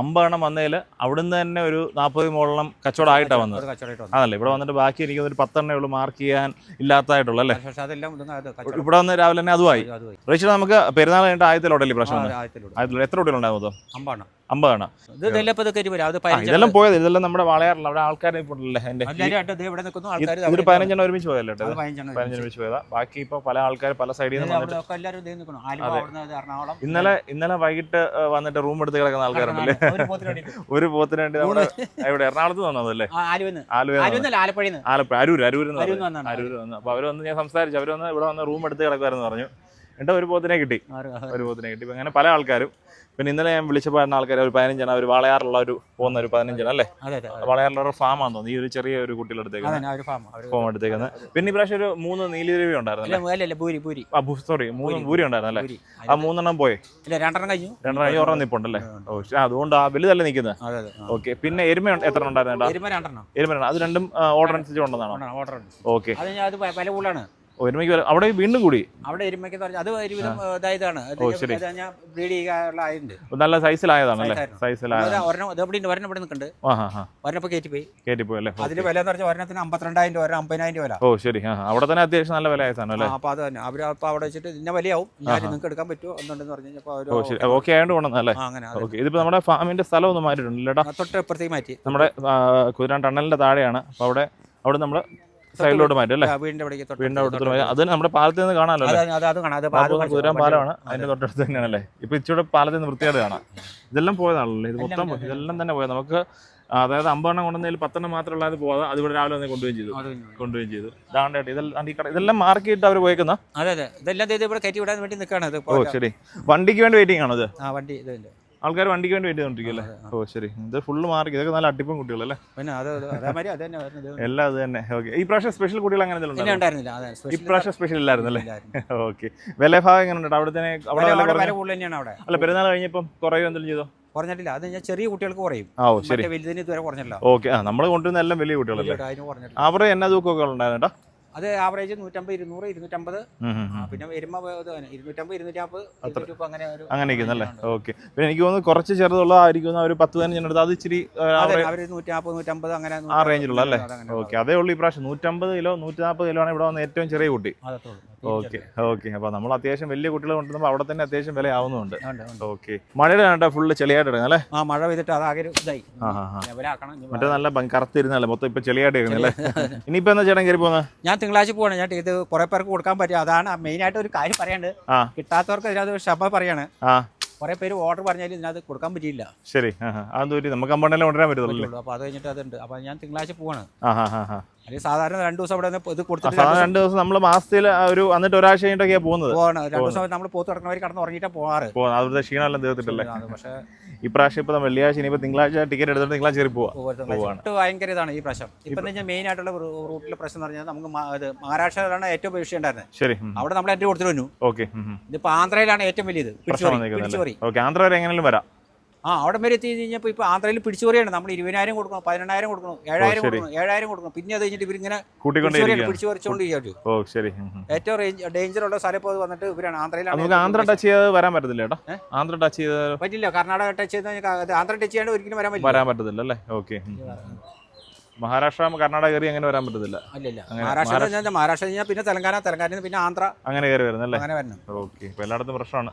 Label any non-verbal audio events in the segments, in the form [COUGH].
അമ്പതെണ്ണം വന്നതിൽ അവിടുന്ന് തന്നെ ഒരു നാൽപ്പത് മോളെണ്ണം കച്ചവടമായിട്ടാണ് വന്നത്. അതല്ലേ ഇവിടെ വന്നിട്ട് ബാക്കി എനിക്ക് ഒരു പത്തെണ്ണേ ഉള്ളൂ മാർക്ക് ചെയ്യാൻ ഇല്ലാത്തതായിട്ടുള്ളൂ അല്ലേ? ഇവിടെ വന്ന് രാവിലെ തന്നെ അതുമായി. റേഷൻ നമുക്ക് പെരുന്നാൾ കഴിഞ്ഞിട്ട് ആയത്തിലോട്ടല്ലേ പ്രശ്നം ആയത്തിലോട്ട്. എത്ര കുട്ടികളുണ്ടാവും മൊത്തം? ഇത് ഇതെല്ലാം പോയത് ഇതെല്ലാം നമ്മുടെ വളയാറില്ല അവിടെ ആൾക്കാരെ ഉണ്ടല്ലേ ഇതൊരു പതിനഞ്ചെണ്ണം ഒരുമിച്ച് പോയല്ലേ? പതിനഞ്ചെണ്ണം ഒരുമിച്ച്. പോയതാ. ബാക്കി ഇപ്പൊ പല ആൾക്കാർ പല സൈഡിൽ നിന്ന് ഇന്നലെ ഇന്നലെ വൈകിട്ട് വന്നിട്ട് റൂം എടുത്ത് കിടക്കുന്ന ആൾക്കാരുണ്ടല്ലേ? ഒരു പോത്തിന് വേണ്ടി നമ്മുടെ ഇവിടെ എറണാകുളത്ത് വന്നതല്ലേ ആലപ്പുഴ അരൂർ അരൂർ അരൂർ വന്നു അപ്പൊ അവർ വന്ന് ഞാൻ സംസാരിച്ചു. അവർ വന്ന് ഇവിടെ വന്ന് റൂം എടുത്ത് കിടക്കുമായിരുന്നു പറഞ്ഞു. എന്നിട്ട് ഒരു പോത്തിനെ കിട്ടി. ഒരു പോത്തിനെ കിട്ടി. അങ്ങനെ പല ആൾക്കാരും. പിന്നെ ഇന്നലെ ഞാൻ വിളിച്ചപ്പോൾ പറഞ്ഞ ആൾക്കാർ ഒരു പതിനഞ്ചെണ്ണം ഒരു വളയാറുള്ള ഒരു പോകുന്ന ഒരു പതിനഞ്ചെണ്ണം അല്ലേ. വളയാറുള്ള ഒരു ഫാമാന്ന് തോന്നുന്നു. ഈ ഒരു ചെറിയ ഒരു കുട്ടിയുടെ അടുത്തേക്കാണ് ഫാം ഫോം എടുത്തേക്കുന്നത് പിന്നെ ഇപ്രാവശ്യം ഒരു മൂന്ന് നീലിരവി ഉണ്ടായിരുന്നു ആ സോറി മൂന്ന് ഭൂരി ഉണ്ടായിരുന്നു അല്ലേ ആ മൂന്നെണ്ണം പോയി? രണ്ടെണ്ണം കഴിഞ്ഞു. രണ്ടെണ്ണം ഒരെണ്ണം നിപ്പുണ്ടല്ലേ? ഓ അതുകൊണ്ട് ആ വലുതല്ലേ നിൽക്കുന്നത് ഓക്കെ. പിന്നെ എരുമ എത്ര ഉണ്ടായിരുന്നു എരുമ രണ്ടെണ്ണം. അത് രണ്ടും ഓർഡർ അനുസരിച്ച് കൊണ്ടുവന്നാണോ ഓർഡർ ഓക്കെ. അത് ഞാൻ അത് പ- വില കൂടുതലാണ്. ഒരുമയ്ക്ക് വരെ- അവിടെ വീണ്ടും കൂടി? അവിടെ എരുമയ്ക്ക് പറഞ്ഞാൽ അത് ഒരുവിധം ഇതായതാണ്. ഞാൻ ബ്രീഡ് ആയിട്ടുണ്ട്. നല്ല സൈസിലായതാണല്ലേ? സൈസായിരുന്നു. സൈസിലായ അത് ഒരെണ്ണം ഇത് ഇവിടെ ഉണ്ട് ഒരെണ്ണം ഇവിടെ നിൽക്കുന്നുണ്ട്. ആ കയറ്റി പോയി ഒരെണ്ണം കയറ്റി പോയി അല്ലേ? അതിന് വില എന്ന് പറഞ്ഞാൽ ഒരെണ്ണത്തിന് അമ്പത്തിരണ്ടായിരം രൂപ ഒരെണ്ണം അമ്പതിനായിരം രൂപ വില. ഓ ശരി. അവിടെ തന്നെ അത്യാവശ്യം നല്ല വില ആയ സാധനം അല്ലേ? അപ്പോൾ അത് തന്നെ. അവർ അപ്പോൾ അവിടെ വെച്ചിട്ട് ഇന്ന വിലയാവും. ഞാൻ നിങ്ങൾക്ക് എടുക്കാൻ പറ്റുമോ എന്നുണ്ടെന്ന് പറഞ്ഞു കഴിഞ്ഞപ്പോൾ ശരി. ഓക്കെ ആയതുകൊണ്ട് കൊണ്ടുവന്നല്ലേ ആ അങ്ങനെ ഓക്കെ. ഇതിപ്പോ നമ്മുടെ ഫാമിന്റെ സ്ഥലം ഒന്ന് മാറ്റിയിട്ടുണ്ട് തൊട്ട് ഇപ്പുറത്തേക്ക് മാറ്റി. നമ്മുടെ കുതിരാൻ ടണലിന്റെ താഴെയാണ്. അപ്പൊ അവിടെ അവിടെ നമ്മൾ സൈഡിലോട്ട് മാറ്റും അല്ലേ? വീടിന്റെ വീടിന്റെ അടുത്ത് മാറ്റി. അത് നമ്മുടെ പാലത്തിൽ നിന്ന് കാണാമല്ലോ അത് അത് അത് അത് അത്. കുതിരാൻ പാലമാണ്. അതിന്റെ തൊട്ടടുത്ത് തന്നെയാണല്ലേ? ഇപ്പൊ ഇച്ചിരി പാലത്തിൽ നിന്ന് വൃത്തിയായിട്ട് കാണാം. ഇതെല്ലാം പോയതാണല്ലോ? ഇത് മൊത്തം ഇതെല്ലാം തന്നെ പോയത്. നമുക്ക് അതായത് അമ്പതെണ്ണം കൊണ്ടുവന്നതിൽ പത്തെണ്ണം മാത്രമല്ല അത് പോകാതെ അത് ഇവിടെ രാവിലെ വന്ന് കൊണ്ടുപോയി ചെയ്തു. അത് കൊണ്ടുപോയി ചെയ്തു. ഇതാണ്ട് ഇതെല്ലാം ഈ കട- ഇതെല്ലാം മാർക്ക് ചെയ്തിട്ട് അവർ പോയേക്കുന്ന? അതെ അതെ. ഇതെല്ലാം ഇത് ഇവിടെ കയറ്റി വിടാൻ വേണ്ടി നിൽക്കുകയാണ് ഓ ശരി. വണ്ടിക്ക് വേണ്ടി വെയിറ്റിംഗ് ആണോ ഇത്? ആ വണ്ടി ഇതില്ല ആൾക്കാർ വണ്ടിക്ക് വേണ്ടി വെയിറ്റ് ചെയ്തോണ്ടിരിക്കല്ലേ ഓ ശരി. ഇത് ഫുള്ള് മാർക്ക് ഇതൊക്കെ നല്ല അടിപ്പം കുട്ടികളല്ലേ? പിന്നെ എല്ലാം അത് തന്നെ. ഓക്കെ ഈ പ്രാവശ്യം സ്പെഷ്യൽ കുട്ടികൾ അങ്ങനെ ഈ സ്പെഷ്യൽ പ്രാവശ്യം സ്പെഷ്യൽ ഇല്ലായിരുന്നല്ലേ ഇല്ലായിരുന്നു. ഓക്കെ വില ഭാഗം എങ്ങനെ ഉണ്ട്? അവിടെ തന്നെ അവിടെ അല്ല പെരുന്നാൾ കഴിഞ്ഞപ്പം കുറയോ എന്തെങ്കിലും ചെയ്തോ? കുറഞ്ഞിട്ടില്ല. അത് ഞാൻ ചെറിയ കുട്ടികൾക്ക് കുറയും. ഓ ശരി. വലുതിന് ഇതുവരെ കുറഞ്ഞില്ല ഓക്കെ നമ്മൾ കൊണ്ടുവരുന്ന എല്ലാം വലിയ കുട്ടികളല്ലേ? അതിന് കുറഞ്ഞിട്ടില്ല. അവരെ എന്നാ തൂക്കമൊക്കെ ഉണ്ടായിരുന്നു അത് ആവറേജ് നൂറ്റമ്പത് ഇരുന്നൂറ് ഇരുന്നൂറ്റമ്പത്. പിന്നെ വരുമ്പോൾ. ഇരുന്നൂറ്റമ്പത് ഇരുന്നൂറ്റമ്പത് ഇരുന്നൂറ്റി അങ്ങനെ ഒരു അങ്ങനെ ഇരിക്കുന്നല്ലേ ഓക്കെ. പിന്നെ എനിക്ക് തോന്നുന്നു കുറച്ച് ചെറുതുള്ളതായിരിക്കും ഒരു പത്ത് പതിനഞ്ചെണ്ണം അത് ഇച്ചിരി ആ, അതെ അവർ നൂറ്റി നൂറ്റമ്പത് അങ്ങനെ ആ റേഞ്ചിലുള്ള അല്ലേ? ഓക്കെ. അതേ ഉള്ളൂ ഈ പ്രാവശ്യം. നൂറ്റമ്പത് കിലോ നൂറ്റി നാൽപ്പത് കിലോ ആണ് ഇവിടെ വന്ന ഏറ്റവും ചെറിയ കുട്ടി. Okay okay. അപ്പൊ നമ്മൾ അത്യാവശ്യം വലിയ കുട്ടികൾ കൊണ്ടുവരുമ്പോൾ അവിടെ തന്നെ അത്യാവശ്യം വില ആവുന്നുണ്ട്. ഓക്കെ. മഴയുടെ കണ്ടാ ഫുള്ള് ചെളിയായിട്ട് ഇടുന്നത് അല്ലേ? ആ മഴ പെയ്തിട്ട് അതാകെ ഇതായി. മറ്റേ നല്ല കറുത്ത് കറുത്തിരുന്നല്ലേ മൊത്തം ഇപ്പൊ ചെളിയായിട്ട് ഇരുന്നല്ലേ [LAUGHS] ഇനിയിപ്പോ എന്താ ചേട്ടൻ കയറി പോകുന്നത് ഞാൻ തിങ്കളാഴ്ച പോകണം ഞാൻ ഇത് കുറെ പേർക്ക് കൊടുക്കാൻ പറ്റും. അതാണ് മെയിൻ ആയിട്ട് ഒരു കാര്യം പറയാണ്ട്. കിട്ടാത്തവർക്ക് ഇതിനകത്ത് ക്ഷമ പറയാണ്. ആ. കുറെ പേര് ഓർഡർ പറഞ്ഞാലും ഇതിനകത്ത് കൊടുക്കാൻ പറ്റിയില്ല. ശരി. പറ്റി നമുക്ക് അമ്പണ്ടല്ലേ കൊണ്ടുവരാൻ പറ്റുള്ളൂ. അപ്പൊ അത് കഴിഞ്ഞിട്ട് അതുണ്ട്. അപ്പൊ ഞാൻ തിങ്കളാഴ്ച പോവാണ്. സാധാരണ രണ്ട് ദിവസം അവിടെ ഇത് കൊടുത്തിട്ട് രണ്ട് ദിവസം നമ്മൾ മാസത്തിൽ ഒരു വന്നിട്ട് ഒരാഴ്ച കഴിഞ്ഞിട്ടൊക്കെയാണ് പോകുന്നത്. രണ്ടു ദിവസം നമ്മൾ പോത്ത് കിടക്കുന്നവർ കടന്ന് ഉറങ്ങിയിട്ടാ പോവാറ്. പോ അവിടുത്തെ ക്ഷീണമെല്ലാം തീർത്തിട്ടല്ലേ പക്ഷേ ഇപ്രാവശ്യം ഇപ്പൊ വെള്ളിയാഴ്ച ഇനിയിപ്പോ തിങ്കളാഴ്ച ടിക്കറ്റ് എടുത്തിട്ട് തിങ്കളാഴ്ച കയറി പോവാ. പോവാണ്. ഭയങ്കര ഇതാണ് ഈ പ്രശ്നം ഇപ്പൊ മെയിൻ ആയിട്ടുള്ള റൂട്ടിലെ പ്രശ്നം എന്ന് പറഞ്ഞാൽ നമുക്ക് മഹാരാഷ്ട്രയിലാണ് ഏറ്റവും വിഷയം ഉണ്ടായിരുന്നത്. ശരി. അവിടെ നമ്മൾ ഏറ്റവും കൊടുത്തിട്ട് വന്നു. ഓക്കെ. ഇതിപ്പോ ആന്ധ്രയിലാണ് ഏറ്റവും വലിയത്. ആന്ധ്ര വരെ എങ്ങനെയും വരാം. ആ അവിടെ വരെ എത്തി കഴിഞ്ഞപ്പോൾ ഇപ്പോൾ ആന്ധ്രയിൽ പിടിച്ചു പറയാണ് നമ്മൾ ഇരുപതിനായിരം കൊടുക്കണം പതിനെണ്ണായിരം കൊടുക്കണം ഏഴായിരം. കൊടുക്കണം ഏഴായിരം കൊടുക്കണം. പിന്നെ അത് കഴിഞ്ഞിട്ട് ഇവരിങ്ങനെ പിടിച്ചു പറിച്ചുകൊണ്ട് ശരി. ഏറ്റവും റേഞ്ച് ഡേഞ്ചർ ഉള്ള സ്ഥലം ഇപ്പോൾ വന്നിട്ട് ഇവരാണ്. ആന്ധ്രയിലാണ് നമുക്ക് ആന്ധ്ര ടച്ച് ചെയ്ത് വരാൻ പറ്റത്തില്ല ആന്ധ്ര ടച്ച് ചെയ്ത് പറ്റില്ല. കർണാടക ടച്ച് ചെയ്ത് ആന്ധ്ര ടച്ച് ചെയ്യാണ്ട് ഒരിക്കലും വരാൻ പറ്റില്ല. വരാൻ പറ്റത്തില്ല അല്ലേ? ഓക്കെ. മഹാരാഷ്ട്ര കർണാടക കയറി അങ്ങനെ വരാൻ പറ്റത്തില്ല. അല്ലല്ല മഹാരാഷ്ട്ര മഹാരാഷ്ട്ര കഴിഞ്ഞാൽ പിന്നെ തെലങ്കാന തെലങ്കാന പിന്നെ ആന്ധ്ര അങ്ങനെ കയറി വരുന്നല്ലേ അങ്ങനെ വരണം. ഓക്കെ ഇപ്പൊ എല്ലായിടത്തും പ്രശ്നമാണ്.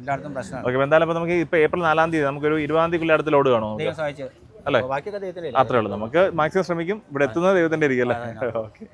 എല്ലായിടത്തും പ്രശ്നമാണ്. ഓക്കെ എന്തായാലും ഇപ്പൊ നമുക്ക് ഇപ്പൊ ഏപ്രിൽ നാലാം തീയതി നമുക്കൊരു ഇരുപതാം തീയതി അടുത്ത് ലോഡ് കാണോ അല്ലേ? അത്രേ ഉള്ളൂ. നമുക്ക് മാക്സിമം ശ്രമിക്കും. ഇവിടെ എത്തുന്നത് ദൈവത്തിന്റെ ഇരിക്കും അല്ലേ ഓക്കെ